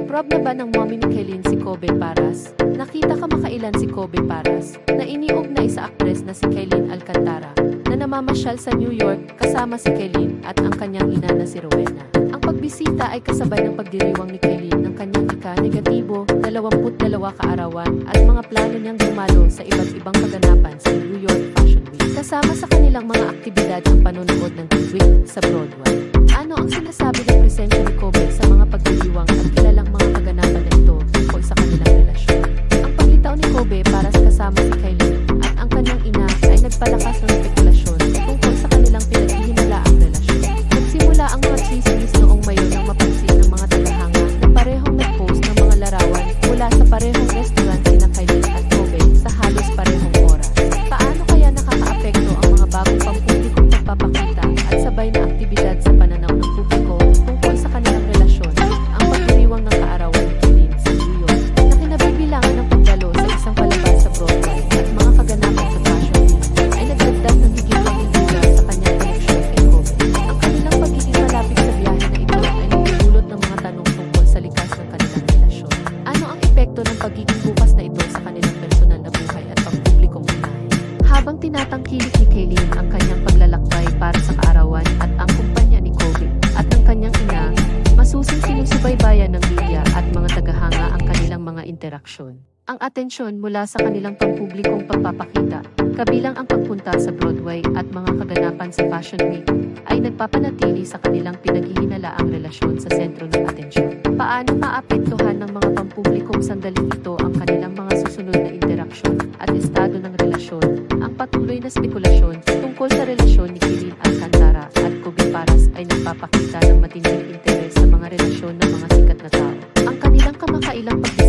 Na-approve na ba ng mommy ni Kaylin si Kobe Paras? Nakita ka makailan si Kobe Paras na iniog na isa aktres na si Kaylin Alcantara na namamasyal sa New York kasama si Kaylin at ang kanyang ina na si Rowena. Ang pagbisita ay kasabay ng pagdiriwang ni Kaylin ng kanyang ika-negatibo, 22 kaarawan at mga plano niyang dumalo sa iba't ibang kaganapan sa New York Fashion Week. Kasama sa kanilang mga aktibidad ang panonood ng Week sa Broadway. Ano ang sinasabi ng presensya ni Kobe sa mga pagdiriwang para sa kasama si Kylie. At ang kanyang ina ay nagpalakas ng pagiging bukas na ito sa kanilang personal na buhay at pampublikong buhay? Habang tinatangkilik ni Kaylin ang kanyang paglalakbay para sa kaarawan at ang kumpanya ni Kobe at ng kanyang ina, masusing sinusubaybayan ng media at mga tagahanga ang kanilang mga interaksyon. Ang atensyon mula sa kanilang pampublikong pagpapakita, kabilang ang pagpunta sa Broadway at mga kaganapan sa Fashion Week, ay nagpapanatili sa kanilang pinaghihinalaang relasyon sa sentro ng atensyon. Paano mga sandaling ito ang kanilang mga susunod na interaksyon at estado ng relasyon? Ang patuloy na spekulasyon tungkol sa relasyon ni Kirin Alcantara at Kobe Paras ay nagpapakita ng matinding interes sa mga relasyon ng mga sikat na tao. Ang kanilang kamakailang York